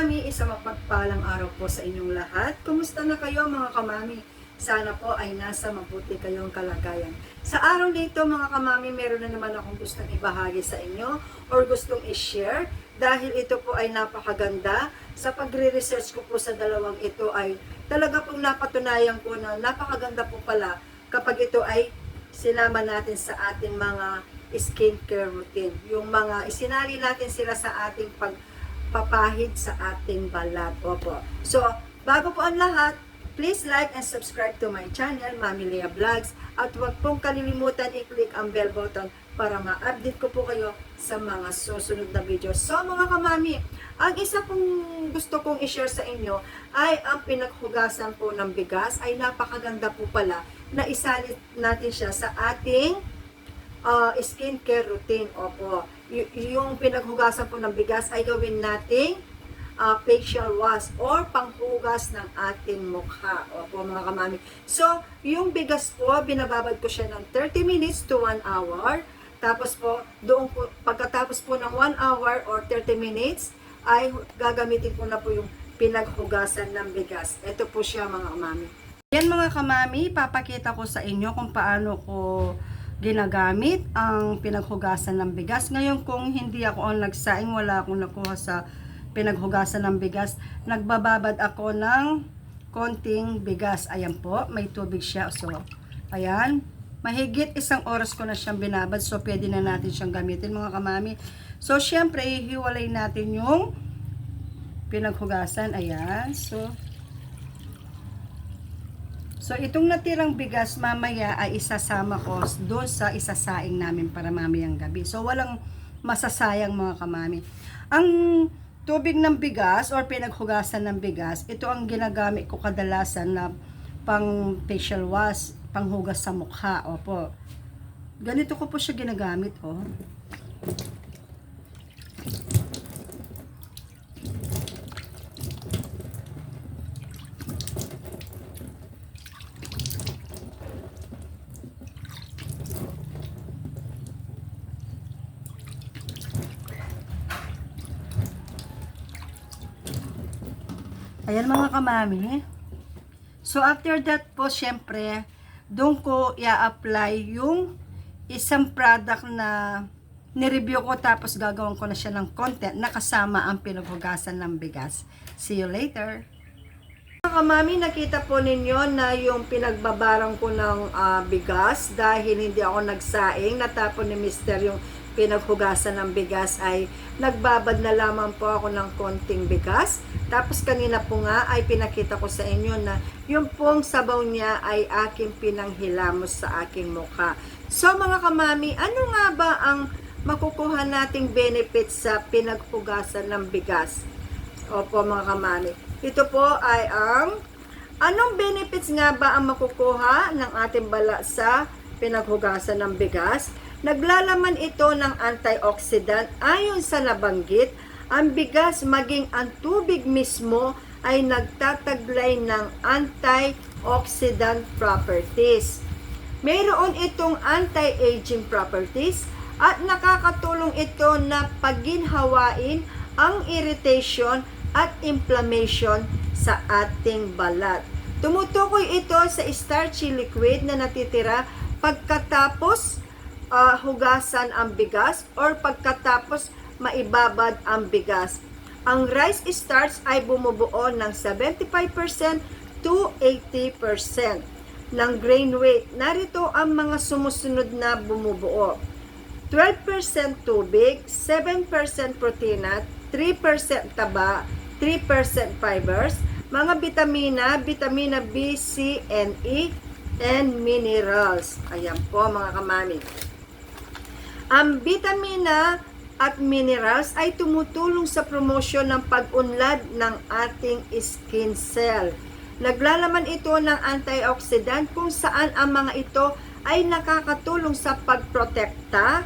kamami, isang mapagpalang araw po sa inyong lahat. Kumusta na kayo mga kamami? Sana po ay nasa mabuti kayong kalagayan. Sa araw nito mga kamami, meron na naman akong gustong ibahagi sa inyo or gustong i-share dahil ito po ay napakaganda. Sa pagre-research ko po sa dalawang ito ay talaga pong napatunayan ko na napakaganda po pala kapag ito ay sinama natin sa ating mga skincare routine. Yung mga isinali natin sila sa ating pagpapahid sa ating balat. Opo. So, bago po ang lahat, please like and subscribe to my channel, Mami Lea Vlogs. At huwag pong kalilimutan i-click ang bell button para ma-update ko po kayo sa mga susunod na video. So mga kamami, ang isa pong gusto kong i-share sa inyo ay ang pinaghugasan po ng bigas ay napakaganda po pala na isalit natin siya sa ating uh, skincare routine. Opo. Y- yung pinaghugasan po ng bigas ay gawin nating uh, facial wash or panghugas ng ating mukha. Opo, mga kamami. So, yung bigas po, binababad ko siya ng 30 minutes to 1 hour. Tapos po, doon po, pagkatapos po ng 1 hour or 30 minutes, ay gagamitin ko na po yung pinaghugasan ng bigas. Ito po siya, mga kamami. Yan mga kamami, papakita ko sa inyo kung paano ko ginagamit ang pinaghugasan ng bigas. Ngayon kung hindi ako ang nagsaing, wala akong nakuha sa pinaghugasan ng bigas, nagbababad ako ng konting bigas. Ayan po, may tubig siya. So, ayan. Mahigit isang oras ko na siyang binabad. So, pwede na natin siyang gamitin mga kamami. So, syempre, hiwalay natin yung pinaghugasan. Ayan. So, So, itong natirang bigas mamaya ay isasama ko doon sa isasaing namin para mamayang gabi. So, walang masasayang mga kamami. Ang tubig ng bigas or pinaghugasan ng bigas, ito ang ginagamit ko kadalasan na pang facial wash, panghugas sa mukha. Opo. Ganito ko po siya ginagamit, oh. Ayan mga kamami. So after that po, syempre, doon ko i-apply yung isang product na nireview ko tapos gagawin ko na siya ng content na kasama ang pinaghugasan ng bigas. See you later! Mga kamami, nakita po ninyo na yung pinagbabarang ko ng ah, bigas dahil hindi ako nagsaing, natapon ni Mister yung pinaghugasan ng bigas ay nagbabad na lamang po ako ng konting bigas. Tapos kanina po nga ay pinakita ko sa inyo na yung pong sabaw niya ay aking pinanghilamos sa aking mukha. So mga kamami, ano nga ba ang makukuha nating benefits sa pinaghugasan ng bigas? Opo mga kamami. Ito po ay ang anong benefits nga ba ang makukuha ng ating bala sa pinaghugasan ng bigas? Naglalaman ito ng antioxidant ayon sa nabanggit, ang bigas maging ang tubig mismo ay nagtataglay ng antioxidant properties. Mayroon itong anti-aging properties at nakakatulong ito na paginhawain ang irritation at inflammation sa ating balat. Tumutukoy ito sa starchy liquid na natitira pagkatapos ah, hugasan ang bigas or pagkatapos maibabad ang bigas. Ang rice starch ay bumubuo ng 75% to 80% ng grain weight. Narito ang mga sumusunod na bumubuo. 12% tubig, 7% protina, 3% taba, 3% fibers, mga bitamina, bitamina B, C, and E, and minerals. Ayan po mga kamami. Ang vitamina at minerals ay tumutulong sa promosyon ng pag-unlad ng ating skin cell. Naglalaman ito ng antioxidant kung saan ang mga ito ay nakakatulong sa pagprotekta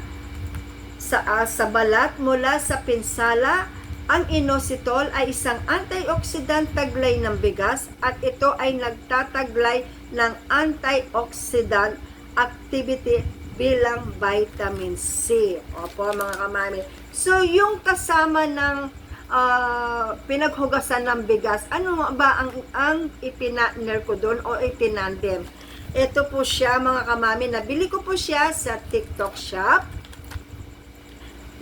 sa, ah, sa balat mula sa pinsala. Ang inositol ay isang antioxidant taglay ng bigas at ito ay nagtataglay ng antioxidant activity bilang vitamin C. Opo mga kamami. So yung kasama ng ah, pinaghugasan ng bigas. Ano ba ang, ang ipinatner ko doon o itinandem? Ito po siya mga kamami. Nabili ko po siya sa TikTok shop.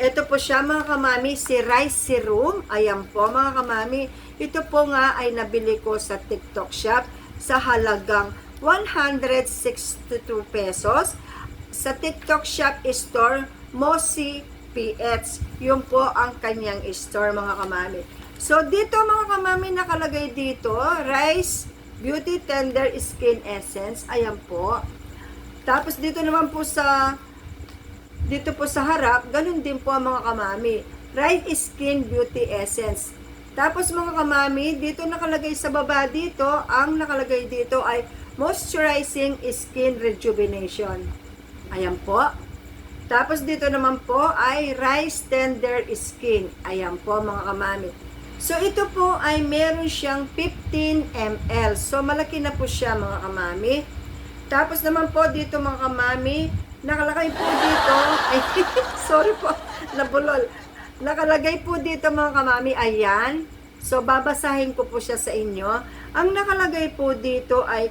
Ito po siya mga kamami, si Rice Serum. Ayan po mga kamami. Ito po nga ay nabili ko sa TikTok shop sa halagang 162 pesos. Sa TikTok shop store, Mosi PH. Yun po ang kanyang store mga kamami. So dito mga kamami nakalagay dito, Rice Beauty Tender Skin Essence. Ayan po. Tapos dito naman po sa dito po sa harap, ganun din po ang mga kamami. Right Skin Beauty Essence. Tapos mga kamami, dito nakalagay sa baba dito, ang nakalagay dito ay Moisturizing Skin Rejuvenation. Ayan po. Tapos dito naman po ay Rice Tender Skin. Ayan po mga kamami. So ito po ay meron siyang 15 ml. So malaki na po siya mga kamami. Tapos naman po dito mga kamami, nakalagay po dito, ay sorry po, nabulol. Nakalagay po dito mga kamami, ayan. So babasahin ko po siya sa inyo. Ang nakalagay po dito ay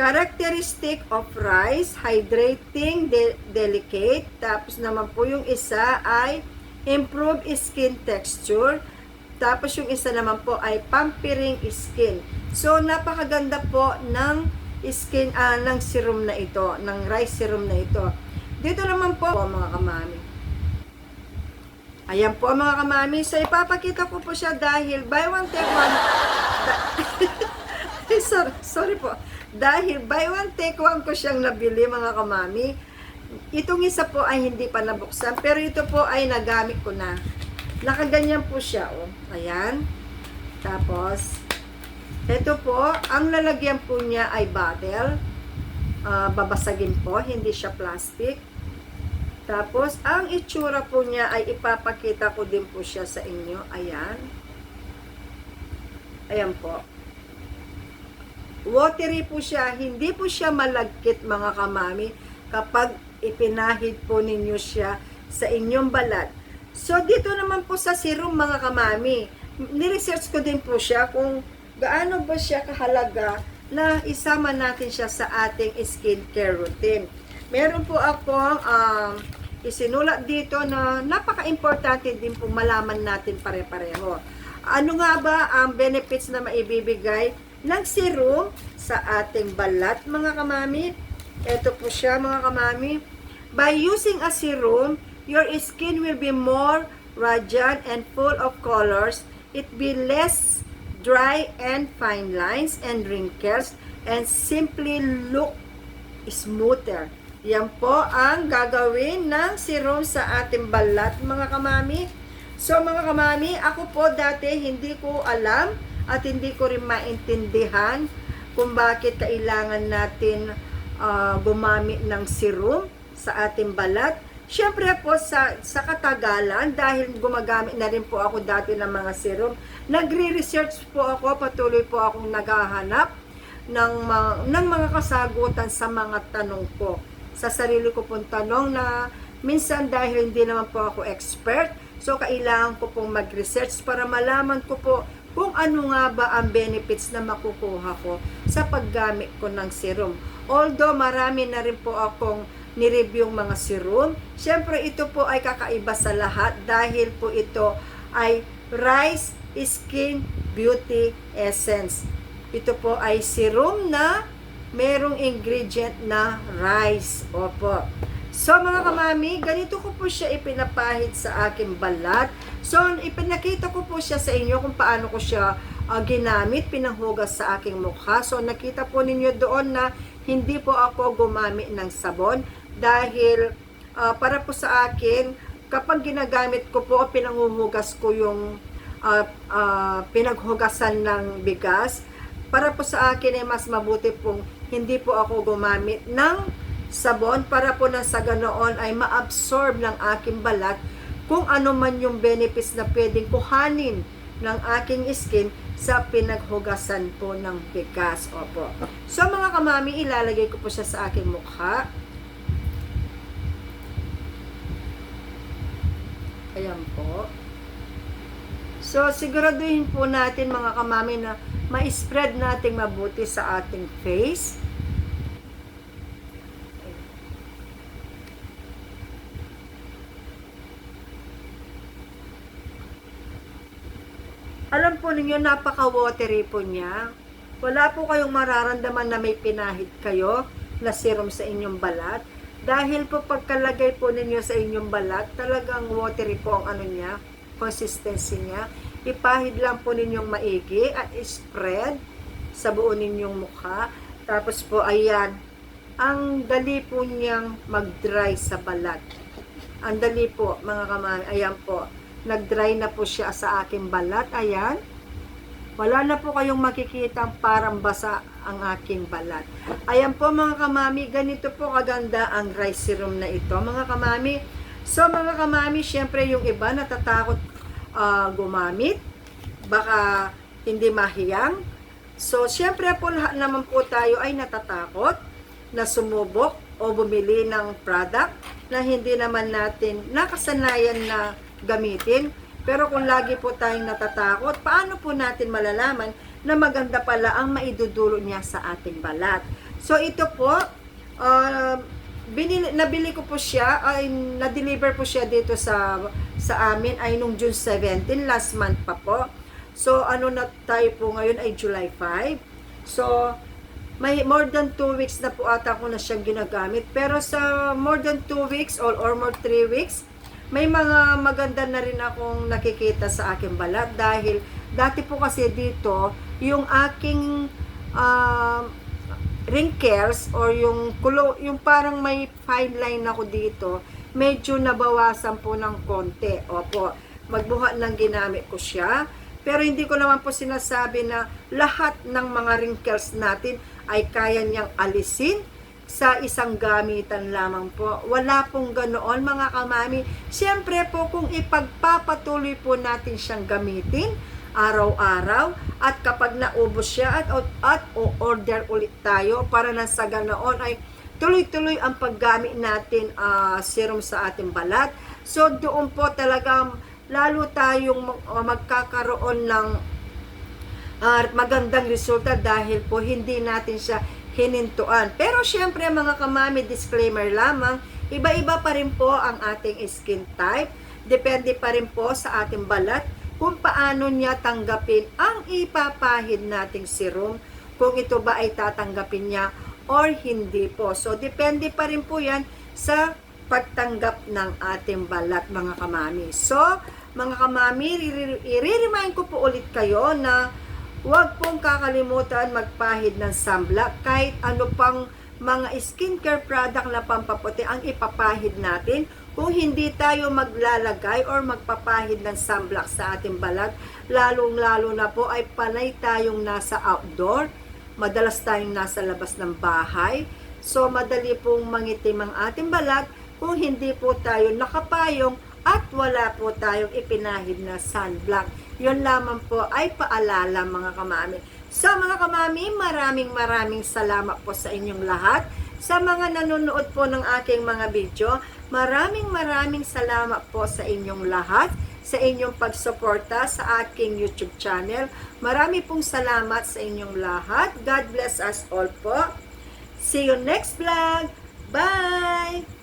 characteristic of rice, hydrating, de- delicate. Tapos naman po yung isa ay improve skin texture. Tapos yung isa naman po ay pampering skin. So napakaganda po ng skin ah, ng serum na ito, ng rice serum na ito. Dito naman po mga kamami. Ayan po mga kamami. So ipapakita ko po siya dahil buy one take one. sorry, sorry po. Dahil buy one take one ko siyang nabili mga kamami. Itong isa po ay hindi pa nabuksan pero ito po ay nagamit ko na. Nakaganyan po siya oh. Ayan. Tapos ito po, ang lalagyan po niya ay bottle. Ah, babasagin po, hindi siya plastic. Tapos, ang itsura po niya ay ipapakita ko din po siya sa inyo. Ayan. Ayan po. Watery po siya. Hindi po siya malagkit mga kamami kapag ipinahid po ninyo siya sa inyong balat. So, dito naman po sa serum mga kamami, niresearch ko din po siya kung gaano ba siya kahalaga na isama natin siya sa ating skincare routine. Meron po akong um, isinulat dito na napaka-importante din po malaman natin pare-pareho. Ano nga ba ang benefits na maibibigay ng serum sa ating balat mga kamami? Ito po siya mga kamami. By using a serum, your skin will be more radiant and full of colors. It be less dry and fine lines and wrinkles and simply look smoother. Yan po ang gagawin ng serum sa ating balat, mga kamami. So, mga kamami, ako po dati hindi ko alam at hindi ko rin maintindihan kung bakit kailangan natin ah, gumamit ng serum sa ating balat. Siyempre po sa, sa katagalan, dahil gumagamit na rin po ako dati ng mga serum, nagre-research po ako, patuloy po akong naghahanap ng, mga, ng mga kasagutan sa mga tanong ko. Sa sarili ko pong tanong na minsan dahil hindi naman po ako expert, so kailangan ko pong mag-research para malaman ko po kung ano nga ba ang benefits na makukuha ko sa paggamit ko ng serum. Although marami na rin po akong ni-review mga serum, syempre ito po ay kakaiba sa lahat dahil po ito ay Rice Skin Beauty Essence. Ito po ay serum na merong ingredient na rice. Opo. So mga kamami, ganito ko po siya ipinapahid sa aking balat. So ipinakita ko po siya sa inyo kung paano ko siya ah, ginamit, pinanghugas sa aking mukha. So nakita po ninyo doon na hindi po ako gumamit ng sabon dahil ah, para po sa akin, kapag ginagamit ko po, pinanghuhugas ko yung ah, ah, pinaghugasan ng bigas, para po sa akin ay mas mabuti pong hindi po ako gumamit ng sabon para po na sa ganoon ay ma-absorb ng aking balat kung ano man yung benefits na pwedeng kuhanin ng aking skin sa pinaghugasan po ng bigas. Opo. So mga kamami, ilalagay ko po siya sa aking mukha. Ayan po. So, siguraduhin po natin mga kamami na ma-spread natin mabuti sa ating face. Alam po ninyo, napaka-watery po niya. Wala po kayong mararamdaman na may pinahid kayo na serum sa inyong balat. Dahil po pagkalagay po ninyo sa inyong balat, talagang watery po ang ano niya, consistency niya. Ipahid lang po ninyong maigi at spread sa buo ninyong mukha. Tapos po, ayan, ang dali po niyang mag-dry sa balat. Ang dali po, mga kamami, ayan po, nag-dry na po siya sa aking balat, ayan. Wala na po kayong makikita parang basa ang aking balat. Ayan po mga kamami, ganito po kaganda ang rice serum na ito mga kamami. So mga kamami, syempre yung iba natatakot ah, gumamit. Baka hindi mahiyang. So syempre po lahat naman po tayo ay natatakot na sumubok o bumili ng product na hindi naman natin nakasanayan na gamitin. Pero kung lagi po tayong natatakot, paano po natin malalaman na maganda pala ang maidudulot niya sa ating balat? So ito po, uh, binili, nabili ko po siya, ay na-deliver po siya dito sa sa amin ay nung June 17, last month pa po. So ano na tayo po ngayon ay July 5. So may more than 2 weeks na po ata ko na siyang ginagamit. Pero sa more than 2 weeks or, or more 3 weeks, may mga maganda na rin akong nakikita sa aking balat dahil dati po kasi dito yung aking um, wrinkles or yung kulo, yung parang may fine line ako dito, medyo nabawasan po ng konti. Opo, magbuhat ng ginamit ko siya. Pero hindi ko naman po sinasabi na lahat ng mga wrinkles natin ay kaya niyang alisin sa isang gamitan lamang po. Wala pong ganoon mga kamami. Siyempre po kung ipagpapatuloy po natin siyang gamitin araw-araw at kapag naubos siya at, at o order ulit tayo para na sa ganoon ay tuloy-tuloy ang paggamit natin ah, serum sa ating balat. So doon po talagang lalo tayong mag- ah, magkakaroon ng ah, magandang resulta dahil po hindi natin siya hinintuan. Pero syempre mga kamami, disclaimer lamang, iba-iba pa rin po ang ating skin type. Depende pa rin po sa ating balat kung paano niya tanggapin ang ipapahid nating serum, kung ito ba ay tatanggapin niya or hindi po. So, depende pa rin po yan sa pagtanggap ng ating balat, mga kamami. So, mga kamami, i-remind ko po ulit kayo na huwag pong kakalimutan magpahid ng sunblock kahit ano pang mga skincare product na pampaputi ang ipapahid natin. Kung hindi tayo maglalagay or magpapahid ng sunblock sa ating balat lalong lalo na po ay panay tayong nasa outdoor. Madalas tayong nasa labas ng bahay. So madali pong mangitim ang ating balat. Kung hindi po tayo nakapayong at wala po tayong ipinahid na sunblock. Yun lamang po ay paalala mga kamami. Sa mga kamami, maraming maraming salamat po sa inyong lahat. Sa mga nanonood po ng aking mga video, maraming maraming salamat po sa inyong lahat sa inyong pagsuporta sa aking YouTube channel. Marami pong salamat sa inyong lahat. God bless us all po. See you next vlog. Bye!